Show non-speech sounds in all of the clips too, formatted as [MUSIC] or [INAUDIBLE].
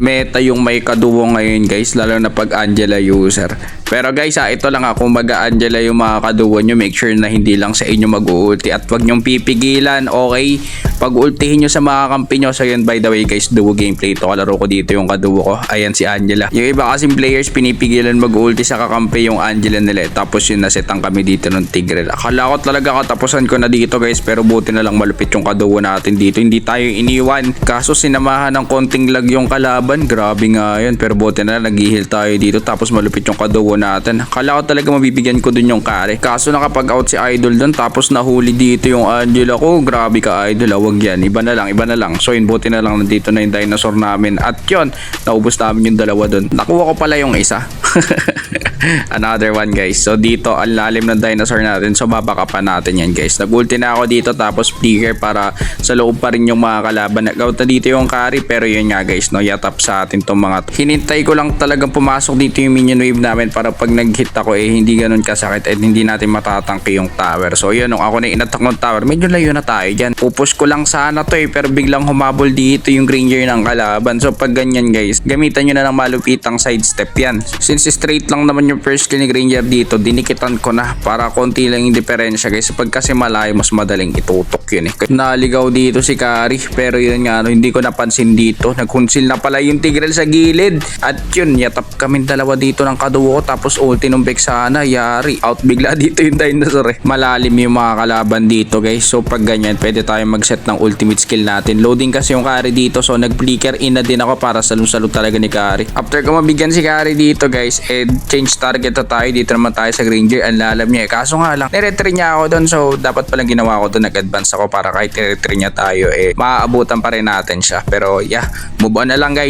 meta yung may kaduwo ngayon guys, lalo na pag Angela user. Pero guys ha, ito lang ha, kung mag-Angela yung mga kaduwo nyo, make sure na hindi lang sa inyo mag-ulti at wag nyong pipigilan, okay? Pag ultihin nyo sa mga kampi nyo, so yun by the way guys, duo gameplay ito, kalaro ko dito yung kaduwo ko, ayan si Angela. Yung iba kasing players, pinipigilan mag-ulti sa kakampi yung Angela nila, eh. tapos yun nasetang kami dito ng Tigreal. Akala ko talaga katapusan ko na dito guys, pero buti na lang malupit yung kaduwo natin dito, hindi tayo iniwan. Kaso sinamahan ng konting lag yung kalaban, grabe nga yun, pero buti na lang nag-heal tayo dito, tapos malupit yung kaduwo natin. Akala ko talaga mabibigyan ko dun yung kare. Kaso nakapag-out si Idol dun, tapos nahuli dito yung Angela ko, grabe ka Idol, ah, wag yan, iba na lang, iba na lang. So yun, buti na lang nandito na yung dinosaur namin. At yun, naubos namin yung dalawa dun. Nakuha ko pala yung isa. [LAUGHS] Another one guys. So dito, ang lalim ng dinosaur natin. So babaka pa natin yan guys. Nag-ulti na ako dito tapos flicker para sa loob pa rin yung mga kalaban. Nag-out na dito yung carry pero yun nga guys, no, yatap sa atin tong mga to. Hinintay ko lang talagang pumasok dito yung minion wave namin para pag nag-hit ako eh hindi ganun kasakit at hindi natin matatangke yung tower. So yun, nung ako na inattack ng tower, medyo layo na tayo dyan. Pupush ko lang sana to eh pero biglang humabol dito yung Granger ng kalaban. So pag ganyan guys, gamitan nyo na ng malupitang sidestep yan. Since straight lang naman yung first kill ni Granger dito, dinikitan ko na para konti lang yung diferensya guys. Pag kasi malayo, mas madaling itutok yun eh. Naligaw dito si Kari pero yun nga, no, hindi ko napansin dito. Nagkunsil na pala yung Tigreal sa gilid. At yun, yatap kami dalawa dito ng kaduwo ko tapos ulti ng Vexana, yari. Out bigla [LAUGHS] dito yung dinosaur eh. Malalim yung mga kalaban dito guys. So pag ganyan, pwede tayo mag-set ng ultimate skill natin. Loading kasi yung Kari dito so nag-flicker in na din ako para salong-salo talaga ni Kari. After ko mabigyan si Kari dito guys, eh change target na tayo. Dito naman tayo sa Granger. Ang lalam niya eh. Kaso nga lang, niretry niya ako doon. So dapat palang ginawa ko doon. Nag-advance ako para kahit niretry niya tayo eh maaabutan pa rin natin siya. Pero yeah, move on na lang guys.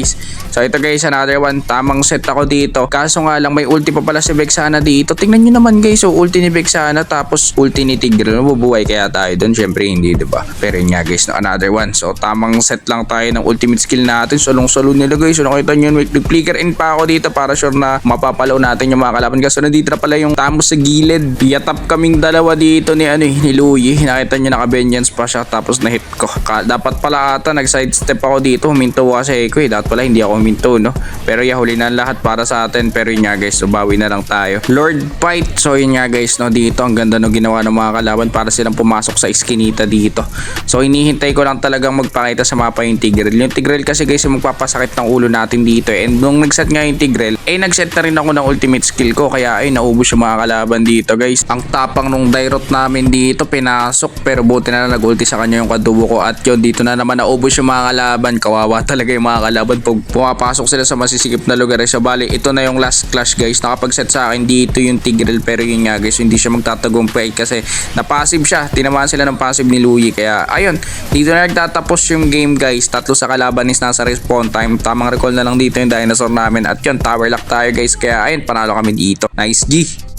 So ito guys, another one. Tamang set ako dito. Kaso nga lang, may ulti pa pala si Vexana dito. Tingnan nyo naman guys. So ulti ni Vexana tapos ulti ni Tigre. Mabubuhay kaya tayo doon. Syempre hindi, di ba? Pero yun nga guys, no, another one. So tamang set lang tayo ng ultimate skill natin. Solong-solo nila guys. So nakita nyo, nag-flicker in pa ako dito para sure na mapapalaw natin yung mga kalaban. Kaso nandito na pala yung tamos sa gilid. Yatap kaming dalawa dito ni ano eh, ni Louie. Nakita nyo naka-vengeance pa siya tapos na-hit ko. Ka- dapat pala ata nag-sidestep ako dito. Huminto kasi ako eh. Pala hindi ako huminto no. Pero yeah, na lahat para sa atin. Pero yun nga guys, so bawi na lang tayo. Lord Fight. So yun nga guys no, dito ang ganda no ginawa ng mga kalaban para silang pumasok sa iskinita dito. So hinihintay ko lang talagang magpakita sa mapa yung Tigreal. Yung Tigreal kasi guys yung magpapasakit ng ulo natin dito. eh. And nung nagset nga yung Tigreal, eh nagset na rin ako ng ultimate skill ko. Kaya ay naubos yung mga kalaban dito guys. Ang tapang nung Dairot namin dito, pinasok. Pero buti na lang nag-ulti sa kanya yung kadubo ko. At yun, dito na naman naubos yung mga kalaban. Kawawa talaga yung mga kalaban pag pumapasok sila sa masisikip na lugar. So bali, ito na yung last clash guys. Nakapag-set sa akin dito yung Tigreal. Pero yun nga guys, hindi siya magtatagumpay kasi na-passive siya. Tinamaan sila ng passive ni Louie. Kaya ayun, dito na nagtatapos yung game guys. Tatlo sa kalaban is nasa respawn time. Tamang recall na lang dito yung dinosaur namin. At yun, tower lock tayo guys. Kaya ayun, panalo kami dito. Nice G.